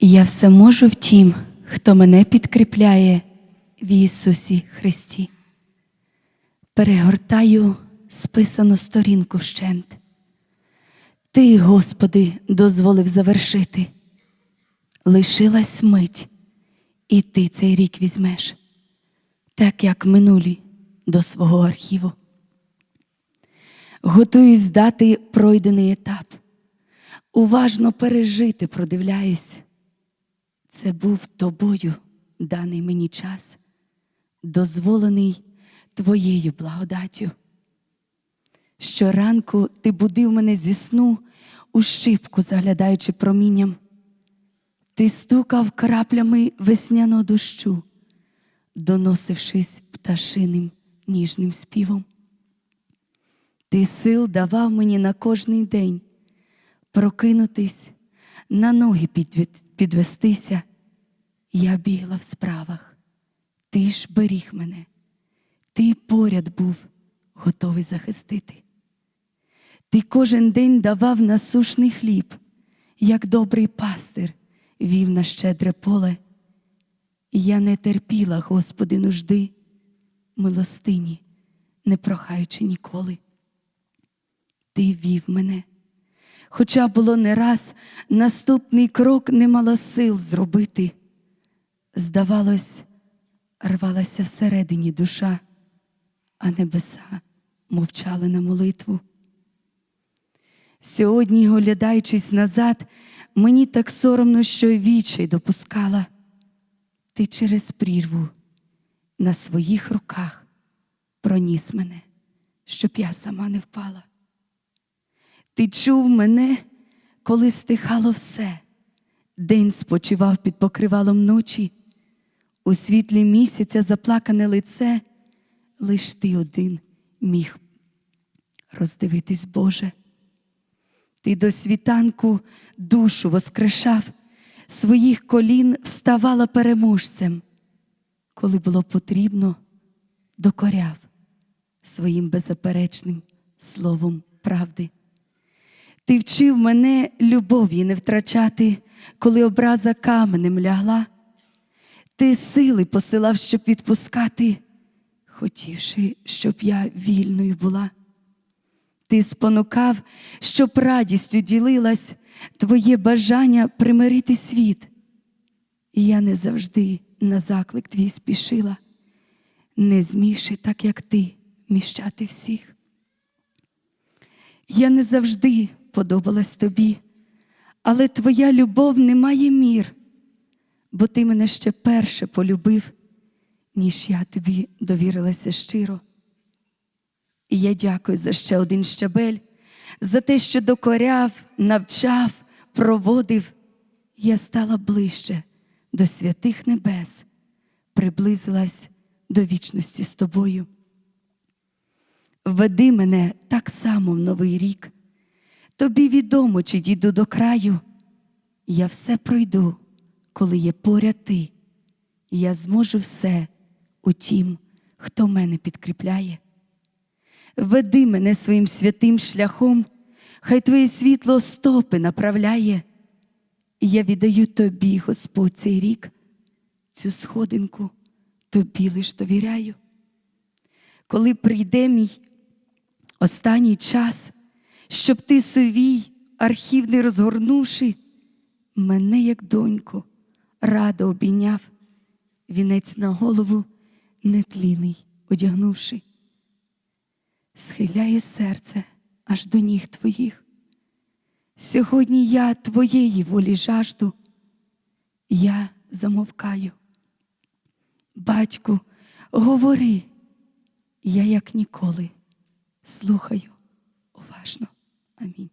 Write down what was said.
І я все можу в тім, хто мене підкріпляє в Ісусі Христі. Перегортаю списану сторінку вщент. Ти, Господи, дозволив завершити. Лишилась мить, і ти цей рік візьмеш, так як минулі до свого архіву. Готуюсь здати пройдений етап. Уважно пережити, продивляюсь. Це був тобою даний мені час, дозволений твоєю благодаттю. Щоранку ти будив мене зі сну, у щипку заглядаючи промінням. Ти стукав краплями весняного дощу, доносившись пташиним ніжним співом. Ти сил давав мені на кожний день прокинутись, на ноги підвід- підвестися. Я бігла в справах, ти ж беріг мене, ти поряд був, готовий захистити. Ти кожен день давав насушний хліб, як добрий пастир вів на щедре поле. Я не терпіла, Господи, нужди, милостині, не прохаючи ніколи. Ти вів мене, хоча було не раз наступний крок не мала сил зробити. Здавалось, рвалася всередині душа, а небеса мовчали на молитву. Сьогодні, оглядаючись назад, мені так соромно, що вічай допускала. Ти через прірву на своїх руках проніс мене, щоб я сама не впала. Ти чув мене, коли стихало все, день спочивав під покривалом ночі, у світлі місяця заплакане лице, лиш ти один міг роздивитись, Боже. Ти до світанку душу воскрешав, своїх колін вставала переможцем, коли було потрібно, докоряв своїм беззаперечним словом правди. Ти вчив мене любові не втрачати, коли образа каменем лягла. Ти сили посилав, щоб відпускати, хотівши, щоб я вільною була. Ти спонукав, щоб радістю ділилась твоє бажання примирити світ. І я не завжди на заклик твій спішила, не зміши, так як ти, міщати всіх. Я не завжди подобалась тобі, але твоя любов не має мір, бо ти мене ще перше полюбив, ніж я тобі довірилася щиро. І я дякую за ще один щабель, за те, що докоряв, навчав, проводив. Я стала ближче до святих небес, приблизилась до вічності з тобою. Веди мене так само в новий рік. Тобі відомо, чи дійду до краю. Я все пройду, коли є поряд ти. і Я зможу все у тім, хто мене підкріпляє. Веди мене своїм святим шляхом, хай твоє світло стопи направляє. І я віддаю тобі, Господь, цей рік, цю сходинку тобі лиш довіряю. Коли прийде мій останній час, щоб ти совій, архів не розгорнувши, мене, як доньку, радо обійняв, вінець на голову нетліний одягнувши схиляє серце аж до ніг твоїх. Сьогодні я твоєї волі жажду, я замовкаю. Батьку, говори, я як ніколи слухаю уважно. Amém.